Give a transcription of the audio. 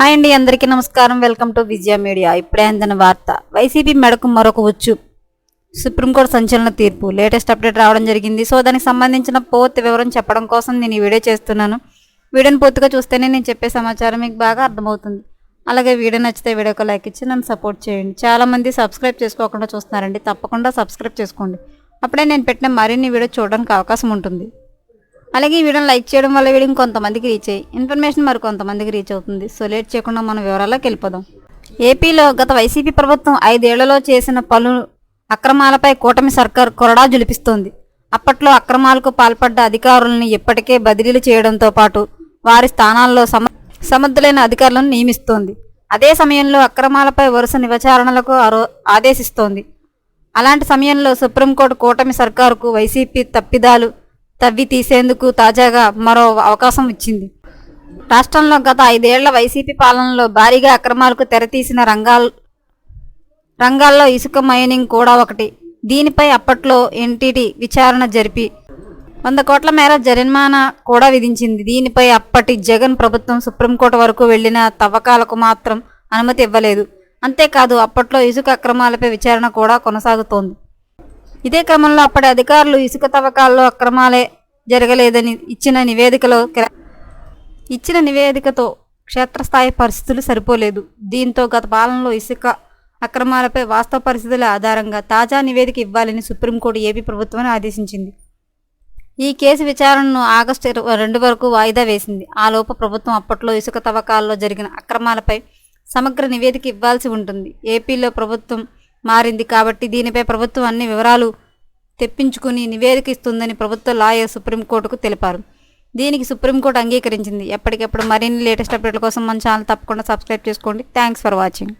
Hi అండి అందరికీ నమస్కారం. Welcome to Vijaya media. ఇప్పుడే అందిన వార్త. వైసీపీ మెడకు మరొక వచ్చు. సుప్రీంకోర్టు సంచలన తీర్పు. లేటెస్ట్ అప్డేట్ రావడం జరిగింది. సో దానికి సంబంధించిన పూర్తి వివరం చెప్పడం కోసం నేను ఈ వీడియో చేస్తున్నాను. వీడియోని పూర్తిగా చూస్తేనే నేను చెప్పే సమాచారం మీకు బాగా అర్థమవుతుంది. అలాగే వీడియో నచ్చితే వీడియోకి లైక్ ఇచ్చి నన్ను సపోర్ట్ చేయండి. చాలామంది సబ్స్క్రైబ్ చేసుకోకుండా చూస్తున్నారండి. తప్పకుండా సబ్స్క్రైబ్ చేసుకోండి. అప్పుడే నేను పెట్టిన మరిన్ని వీడియో చూడడానికి అవకాశం ఉంటుంది. అలాగే ఈ వీడియోని లైక్ చేయడం వల్ల వీడియో కొంతమందికి రీచ్ అయ్యి ఇన్ఫర్మేషన్ మరి కొంతమందికి రీచ్ అవుతుంది. సో లేట్ చేయకుండా మనం వివరాల్లోకి వెళ్ళిపోదాం. ఏపీలో గత వైసీపీ ప్రభుత్వం ఐదేళ్ళలో చేసిన పలు అక్రమాలపై కూటమి సర్కార్ కొరడా జులిపిస్తోంది. అప్పట్లో అక్రమాలకు పాల్పడ్డ అధికారులను ఇప్పటికే బదిలీలు చేయడంతో పాటు వారి స్థానాల్లో సమ సమర్థులైన అధికారులను నియమిస్తోంది. అదే సమయంలో అక్రమాలపై వరుస నివచారణలకు ఆదేశిస్తోంది. అలాంటి సమయంలో సుప్రీంకోర్టు కూటమి సర్కారుకు వైసీపీ తప్పిదాలు తవ్వి తీసేందుకు తాజాగా మరో అవకాశం ఇచ్చింది. రాష్ట్రంలో గత ఐదేళ్ళ వైసీపీ పాలనలో భారీగా అక్రమాలకు తెరతీసిన రంగాల్ రంగాల్లో ఇసుక మైనింగ్ కూడా ఒకటి. దీనిపై అప్పట్లో ఎన్టీటీ విచారణ జరిపి వంద కోట్ల మేర జరిమానా కూడా విధించింది. దీనిపై అప్పటి జగన్ ప్రభుత్వం సుప్రీంకోర్టు వరకు వెళ్ళిన తవ్వకాలకు మాత్రం అనుమతి ఇవ్వలేదు. అంతేకాదు అప్పట్లో ఇసుక అక్రమాలపై విచారణ కూడా కొనసాగుతోంది. ఇదే క్రమంలో అప్పటి అధికారులు ఇసుక తవ్వకాల్లో అక్రమాలే జరగలేదని ఇచ్చిన నివేదికలో కిర- ఇచ్చిన నివేదికతో క్షేత్రస్థాయి పరిస్థితులు సరిపోలేదు. దీంతో గత పాలనలో ఇసుక అక్రమాలపై వాస్తవ పరిస్థితుల ఆధారంగా తాజా నివేదిక ఇవ్వాలని సుప్రీంకోర్టు ఏపీ ప్రభుత్వాన్ని ఆదేశించింది. ఈ కేసు విచారణను ఆగస్టు ఇరవై రెండు వరకు వాయిదా వేసింది. ఆలోపు ప్రభుత్వం అప్పట్లో ఇసుక తవ్వకాల్లో జరిగిన అక్రమాలపై సమగ్ర నివేదిక ఇవ్వాల్సి ఉంటుంది. ఏపీలో ప్రభుత్వం మారింది కాబట్టి దీనిపై ప్రభుత్వం అన్ని వివరాలు తెప్పించుకుని నివేదిక ఇస్తుందని ప్రభుత్వ లాయర్ సుప్రీంకోర్టుకు తెలిపారు. దీనికి సుప్రీంకోర్టు అంగీకరించింది. ఎప్పటికెప్పుడు మరిన్ని లేటెస్ట్ అప్డేట్ల కోసం మన ఛానల్ తప్పకుండా సబ్స్క్రైబ్ చేసుకోండి. Thanks for watching.